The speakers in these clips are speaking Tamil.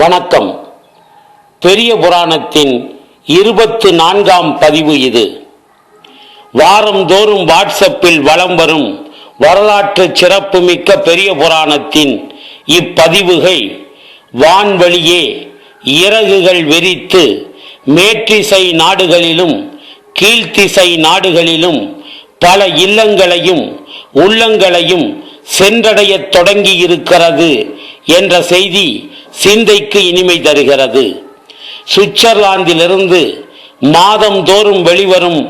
வணக்கம். பெரிய புராணத்தின் இருபத்து நான்காம் பதிவு இது. வாரந்தோறும் வாட்ஸ்அப்பில் வலம் வரும் வரலாற்று சிறப்புமிக்க பெரிய புராணத்தின் இப்பதிவுகள் வான்வழியே இறகுகள் வெறித்து மேற்றிசை நாடுகளிலும் கீழ்த்திசை நாடுகளிலும் பல இல்லங்களையும் உள்ளங்களையும் சென்றடையத் தொடங்கி இருக்கிறது என்ற செய்தி சிந்தைக்கு இனிமை தருகிறது. சுவிட்சர்லாந்திலிருந்து மாதந்தோறும் வெளிவரும்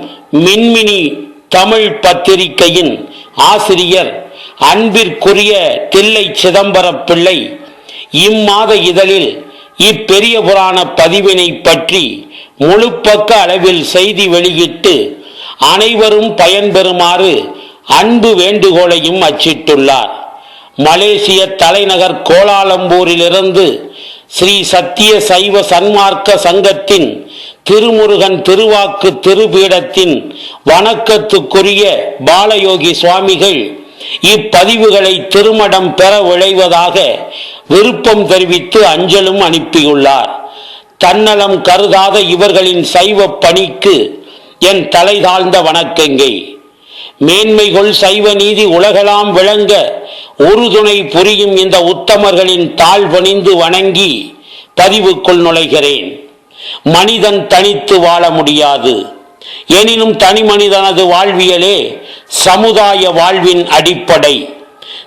மின்மினி தமிழ் பத்திரிகையின் ஆசிரியர் அன்பிற்குரிய தில்லை சிதம்பரம் பிள்ளை இம்மாத இதழில் இப்பெரிய புராண பதிவினை பற்றி முழுப்பக்க அளவில் செய்தி வெளியிட்டு அனைவரும் பயன்பெறுமாறு அன்பு வேண்டுகோளையும் அச்சிட்டுள்ளார். மலேசிய தலைநகர் கோலாலம்பூரிலிருந்து ஸ்ரீ சத்திய சைவ சன்மார்க்க சங்கத்தின் திருமுருகன் திருவாக்கு திருபீடத்தின் வணக்கத்துக்குரிய பாலயோகி சுவாமிகள் இப்பதிவுகளை திருமடம் பெற விளைவதாக விருப்பம் தெரிவித்து அஞ்சலும் அனுப்பியுள்ளார். தன்னலம் கருதாத இவர்களின் சைவ பணிக்கு என் தலை தாழ்ந்த வணக்கங்கை. மேன்மைகள் சைவ நீதி உலகலாம் விளங்க உறுதுணை புரியும் இந்த உத்தமர்களின் தாழ் பணிந்து வணங்கி பதிவுக்குள் நுழைகிறேன். மனிதன் தனித்து வாழ முடியாது. எனினும் தனி மனிதனது வாழ்வியலே சமுதாய வாழ்வின் அடிப்படை.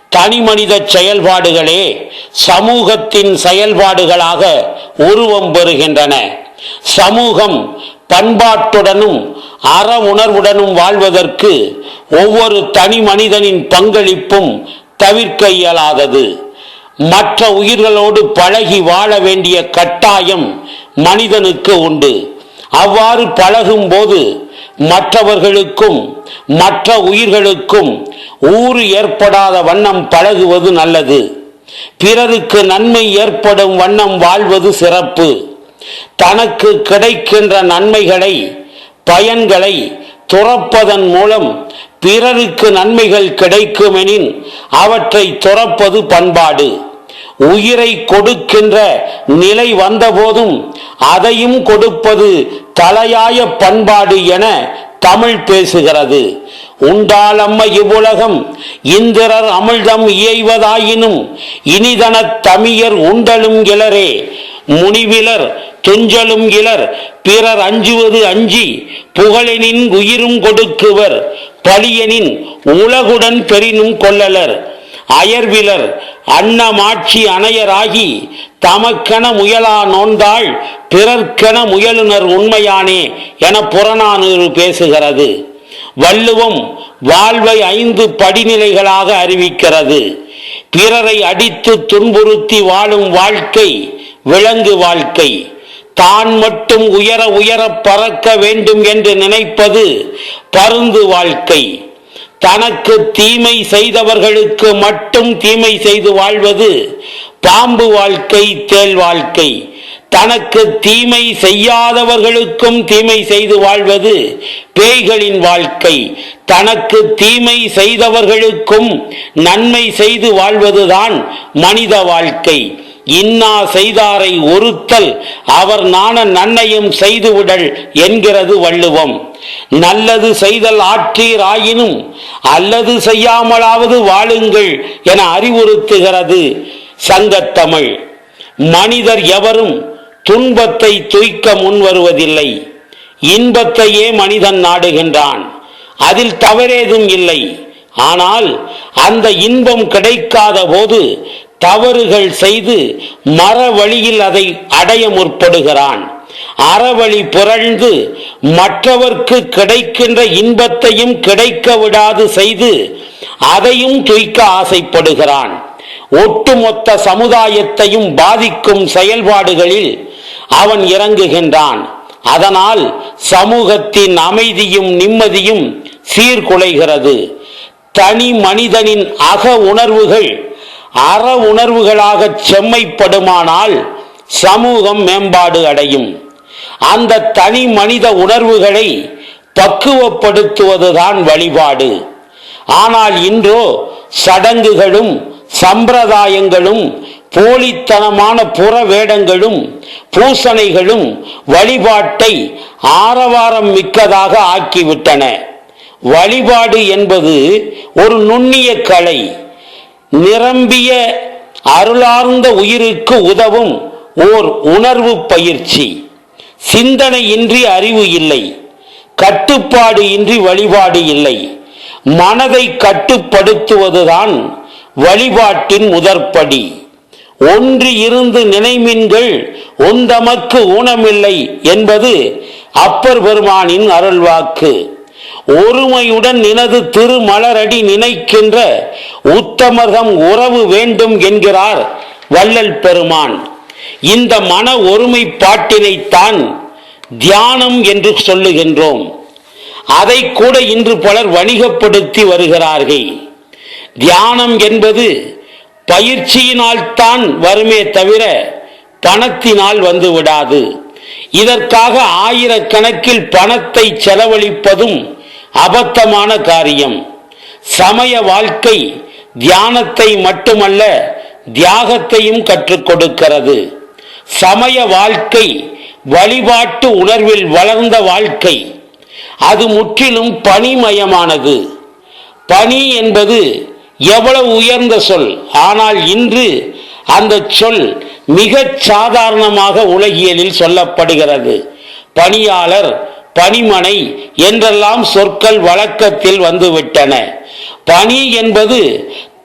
தனி மனித செயல்பாடுகளே சமூகத்தின் செயல்பாடுகளாக உருவம் பெறுகின்றன. சமூகம் பண்பாட்டுடனும் அற உணர்வுடனும் வாழ்வதற்கு ஒவ்வொரு தனி மனிதனின் பங்களிப்பும் தவிர்க்க இயலாதது. மற்ற உயிர்களோடு பழகி வாழ வேண்டிய கட்டாயம் மனிதனுக்கு உண்டு. அவ்வாறு பழகும் போது மற்றவர்களுக்கும் மற்ற உயிர்களுக்கும் ஊறு ஏற்படாத வண்ணம் பழகுவது நல்லது. பிறருக்கு நன்மை ஏற்படும் வண்ணம் வாழ்வது சிறப்பு. தனக்கு கிடைக்கின்ற நன்மைகளை பயன்களை துறப்பதன் மூலம் பிறருக்கு நன்மைகள் கிடைக்குமெனின் அவற்றை துறப்பது பண்பாடு. உயிரை கொடுக்கின்ற நிலை வந்தபோதும் அதையும் கொடுப்பது தலையாய பண்பாடு என தமிழ் பேசுகிறது. உண்டாளம்ம இவ்வுலகம் இந்திரர் அமிழ்தம் இயைவதாயினும் இனிதனத் தமியர் உண்டலும் இளரே முனிவிலர் துஞ்சலும் இலர் பிறர் அஞ்சுவது அஞ்சி புகழெனின் உயிரும் கொடுக்குவர். பழியனின் உலகுடன் பெரினும் கொள்ளலர் அயர்விலர் அன்னமாட்சி அணையராகி தமக்கென முயலா நோந்தாள் பிறர்க்கென முயலுனர் உண்மையானே என புறநானூறு பேசுகிறது. வள்ளுவம் வாழ்வை ஐந்து படிநிலைகளாக அறிவிக்கிறது. பிறரை அடித்து துன்புறுத்தி வாழும் வாழ்க்கை விலங்கு வாழ்க்கை. தான் மட்டும் உயர உயர பறக்க வேண்டும் என்று நினைப்பது பருந்து வாழ்க்கை. தனக்கு தீமை செய்தவர்களுக்கு மட்டும் தீமை செய்து வாழ்வது பாம்பு வாழ்க்கை தேல் வாழ்க்கை. தனக்கு தீமை செய்யாதவர்களுக்கும் தீமை செய்து வாழ்வது பேய்களின் வாழ்க்கை. தனக்கு தீமை செய்தவர்களுக்கும் நன்மை செய்து வாழ்வதுதான் மனித வாழ்க்கை. இன்னா செய்தாரை ஒருத்தல் அவர் நாண நன்னையும் செய்துவிடல் என்கிறது வள்ளுவம். நல்லது செய்தல் ஆற்றீர் ஆயினும் அல்லது செய்யாமலாவது வாழுங்கள் என அறிவுறுத்துகிறது சங்கத்தமிழ். மனிதர் எவரும் துன்பத்தை துய்க்க முன்வருவதில்லை. இன்பத்தையே மனிதன் நாடுகின்றான். அதில் தவறேதும் இல்லை. ஆனால் அந்த இன்பம் கிடைக்காத போது தவறுகள் செய்து மர வழியில் அதை அடைய முற்படுகிறான். அறவழி புரழ்ந்து மற்றவர்க்கு கிடைக்கின்ற இன்பத்தையும் கிடைக்க விடாது செய்து அதையும் துய்க்க ஆசைப்படுகிறான். ஒட்டுமொத்த சமுதாயத்தையும் பாதிக்கும் செயல்பாடுகளில் அவன் இறங்குகின்றான். அதனால் சமூகத்தின் அமைதியும் நிம்மதியும் சீர்குலைகிறது. தனி மனிதனின் அக உணர்வுகள் அற உணர்வுகளாக செம்மைப்படுமானால் சமூகம் மேம்பாடு அடையும். அந்த தனி மனித உணர்வுகளை பக்குவப்படுத்துவதுதான் வழிபாடு. ஆனால் இன்றோ சடங்குகளும் சம்பிரதாயங்களும் போலித்தனமான புற வேடங்களும் பூசணைகளும் வழிபாட்டை ஆரவாரம் மிக்கதாக ஆக்கிவிட்டன. வழிபாடு என்பது ஒரு நுண்ணிய கலை. நிரம்பிய அருளார்ந்த உயிருக்கு உதவும் ஓர் உணர்வு பயிற்சி. சிந்தனையின்றி அறிவு இல்லை. கட்டுப்பாடு இன்றி வழிபாடு இல்லை. மனதை கட்டுப்படுத்துவதுதான் வழிபாட்டின் முதற்படி. ஒன்று இருந்து நினைமின்கள் உந்தமக்கு ஊனமில்லை என்பது அப்பர் பெருமானின் அருள்வாக்கு. ஒருமையுடன் நினது திருமலரடி நினைக்கின்ற உத்தமர்தம் உறவு வேண்டும் என்கிறார் வள்ளல் பெருமான். இந்த மன ஒருமைப்பாட்டினைத்தான் தியானம் என்று சொல்லுகின்றோம். அதை கூட இன்று பலர் வணிகப்படுத்தி வருகிறார்கள். தியானம் என்பது பயிற்சியினால் தான் வருமே தவிர பணத்தினால் வந்து விடாது. இதற்காக ஆயிரக்கணக்கில் பணத்தை செலவழிப்பதும் அபத்தமான காரியம். சமய வாழ்க்கை தியானத்தை மட்டுமல்ல தியாகத்தையும் கற்றுக் கொடுக்கிறது. சமய வாழ்க்கை வழிபாட்டு உணர்வில் வளர்ந்த வாழ்க்கை. அது முற்றிலும் பணிமயமானது. பணி என்பது எவ்வளவு உயர்ந்த சொல். ஆனால் இன்று அந்த சொல் மிகச் சாதாரணமாக உலகியலில் சொல்லப்படுகிறது. பணியாளர் பணிமனை என்றெல்லாம் சொற்கள் வழக்கத்தில் வந்துவிட்டன. பணி என்பது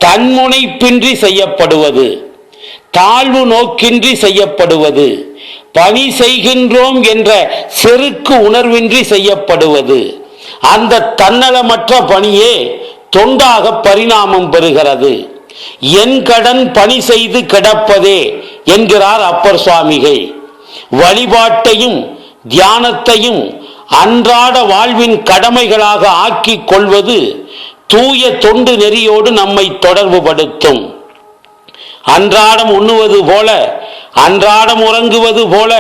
தன்முனைப்பின்றி செய்யப்படுவது தாழ்வு நோக்கின்றி செய்யப்படுவது பணி செய்கின்றோம் என்ற செருக்கு உணர்வின்றி செய்யப்படுவது. அந்த தன்னலமற்ற பணியே தொண்டாக பரிணாமம் பெறுகிறது. என் கடன் பணி செய்து கிடப்பதே என்கிறார் அப்பர் சுவாமிகள். வழிபாட்டையும் தியானத்தையும் அன்றாட வாழ்வின் கடமைகளாக ஆக்கிக் கொள்வது தூய தொண்டு நெறியோடு நம்மை தொடர்புபடுத்தும். அன்றாடம் உண்ணுவது போல அன்றாடம் உறங்குவது போல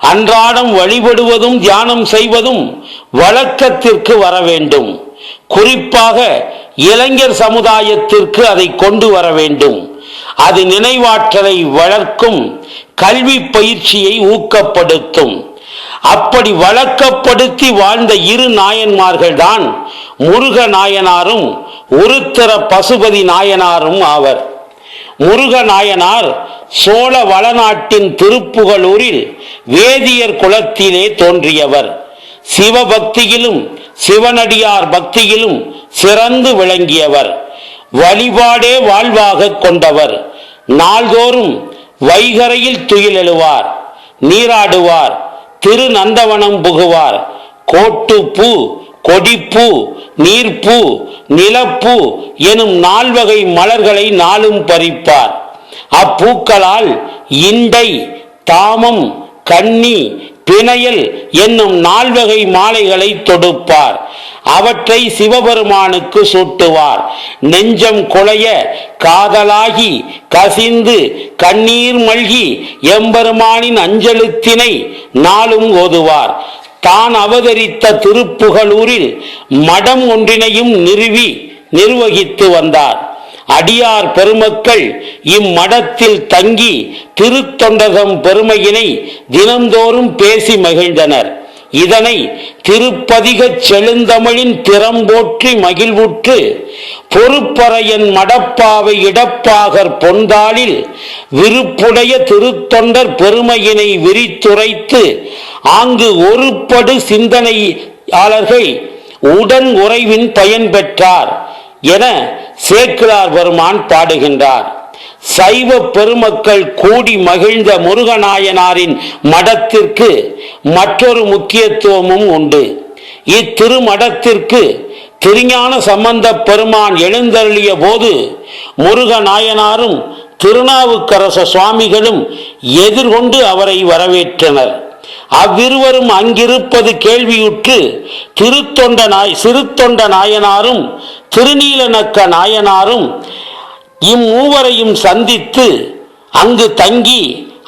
அன்றாடம் வழிபடுவதும் தியானம் செய்வதும் வழக்கத்திற்கு வர வேண்டும். குறிப்பாக இளைஞர் சமுதாயத்திற்கு அதை கொண்டு வர வேண்டும். அது நினைவாற்றலை வளர்க்கும் கல்வி பயிற்சியை ஊக்கப்படுத்தும். அப்படி வழக்கப்படுத்தி வாழ்ந்த இரு நாயன்மார்கள் தான் முருக நாயனாரும் உருத்தர பசுபதி நாயனாரும் ஆவர். முருக நாயனார் சோழ வளநாட்டின் திருப்புகலூரில் வேதியர் குலத்திலே தோன்றியவர். சிவபக்தியிலும் சிவனடியார் பக்தியிலும் சிறந்து விளங்கியவர். வழிபாடே வாழ்வாக கொண்டவர். நாள்தோறும் வைகரையில் துயிலெழுவார் நீராடுவார் திருநந்தவனம் புகுவார். கோட்டுப்பூ கொடிப்பூ நீர்ப்பூ நிலப்பூ எனும் நால்வகை மலர்களை நாளும் பறிப்பார். அப்பூக்களால் இண்டை தாமம் கன்னி பிணையல் என்னும் நால்வகை மாலைகளை தொடுப்பார். அவற்றை சிவபெருமானுக்கு சூட்டுவார். நெஞ்சம் குலைய காதலாகி கசிந்து கண்ணீர் மல்கி எம்பெருமானின் அஞ்சலுத்தினை நாளும் ஓதுவார். தான் அவதரித்த திருப்புகலூரில் மடம் ஒன்றினையும் நிறுவி நிர்வகித்து வந்தார். அடியார் பெருமக்கள் இம்மடத்தில் தங்கி திருத்தொண்டகம் பெருமையினை தினந்தோறும் பேசி மகிழ்ந்தனர். இதனை திருப்பதிகச் செழுந்தமிழின் திறம்போற்றி மகிழ்வுற்று பொறுப்பறையன் மடப்பாவை இடப்பாகர் பொந்தாளில் விருப்புடைய திருத்தொண்டர் பெருமையினை விரித்துரைத்து ஆங்கு ஒருபடு சிந்தனையாளர்கள் உடன் உறைவின் பயன் பெற்றார் என சேக்கிரார் பெருமான் பாடுகின்றார். சைவ பெருமக்கள் கூடி மகிழ்ந்த முருகநாயனாரின் மடத்திற்கு மற்றொரு முக்கியத்துவமும் உண்டு. இத்திருமடத்திற்கு திருஞான சம்பந்த பெருமான் எழுந்தருளிய போது முருகநாயனாரும் திருநாவுக்கரச சுவாமிகளும் எதிர்கொண்டு அவரை வரவேற்றனர். அவ்விருவரும் அங்கிருப்பது கேள்வியுற்று திருத்தொண்ட நாய் சிறுத்தொண்ட நாயனாரும் திருநீலநக்க நாயனாரும் இம்மூவரையும் சந்தித்து அங்கு தங்கி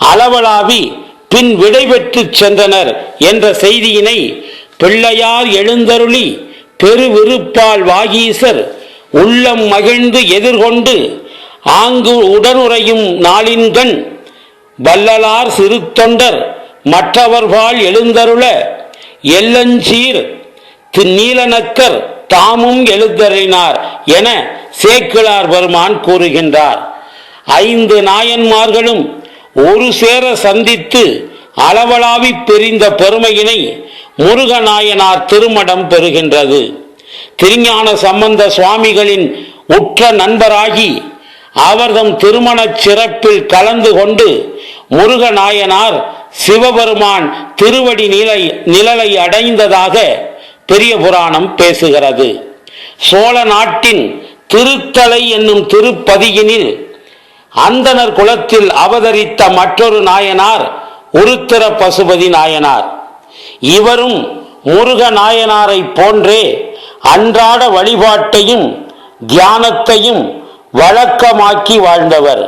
அளவலாவி பின் விடைபெற்று சென்றனர் என்ற செய்தியினை பிள்ளையார் எழுந்தருளி பெருவிருப்பால் வாகீசர் உள்ளம் மகிழ்ந்து எதிர்கொண்டு ஆங்கு உடனுறையும் நாளின்கண் வல்லலார் சிறு தொண்டர் மற்றவர்பால் எழுந்தருள எல்லஞ்சீர் நீலநக்கர் தாமும் எழுந்தருளினார் என சேக்கிழார் பெருமான் கூறுகின்றார். ஐந்து நாயன்மார்களும் ஒரு சேர சந்தித்து அளவலாவி பிரிந்த பெருமையினை முருகநாயனார் திருமடம் பெறுகின்றது. திருஞான சம்பந்த சுவாமிகளின் உற்ற நண்பராகி அவர்தம் திருமணச் சிறப்பில் கலந்து கொண்டு முருகநாயனார் சிவபெருமான் திருவடி நிலை நிழலை அடைந்ததாக பெரிய புராணம் பேசுகிறது. சோழ நாட்டின் திருத்தலை என்னும் திருப்பதியினில் அந்தணர் குலத்தில் அவதரித்த மற்றொரு நாயனார் உருத்திர பசுபதி நாயனார். இவரும் முருக நாயனாரை போன்றே அன்றாட வழிபாட்டையும் தியானத்தையும் வழக்கமாக்கி வாழ்ந்தவர்.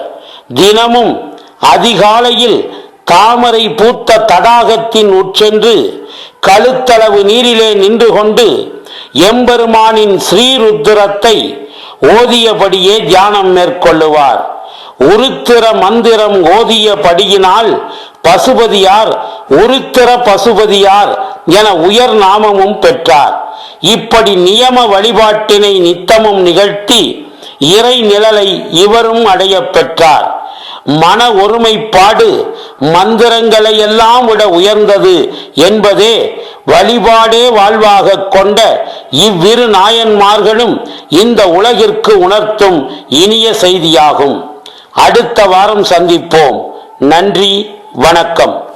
தினமும் அதிகாலையில் தாமரை பூத்த தடாகத்தின் உட்சென்று கழுத்தளவு நீரிலே நின்று கொண்டு எம்பெருமானின் ஸ்ரீருத்திரத்தை ஓதியபடியே தியானம் மேற்கொள்ளுவார். உருத்திர மந்திரம் ஓதியபடியினால் பசுபதியார் உருத்திர பசுபதியார் என உயர் நாமமும் பெற்றார். இப்படி நியம வழிபாட்டினை நித்தமும் நிகழ்த்தி இறை நிழலை இவரும் அடைய பெற்றார். மன ஒருமைப்பாடு மந்திரங்களை எல்லாம் விட உயர்ந்தது என்பதே வழிபாடே வாழ்வாக கொண்ட இவ்விரு நாயன்மார்களும் இந்த உலகிற்கு உணர்த்தும் இனிய செய்தியாகும். அடுத்த வாரம் சந்திப்போம். நன்றி வணக்கம்.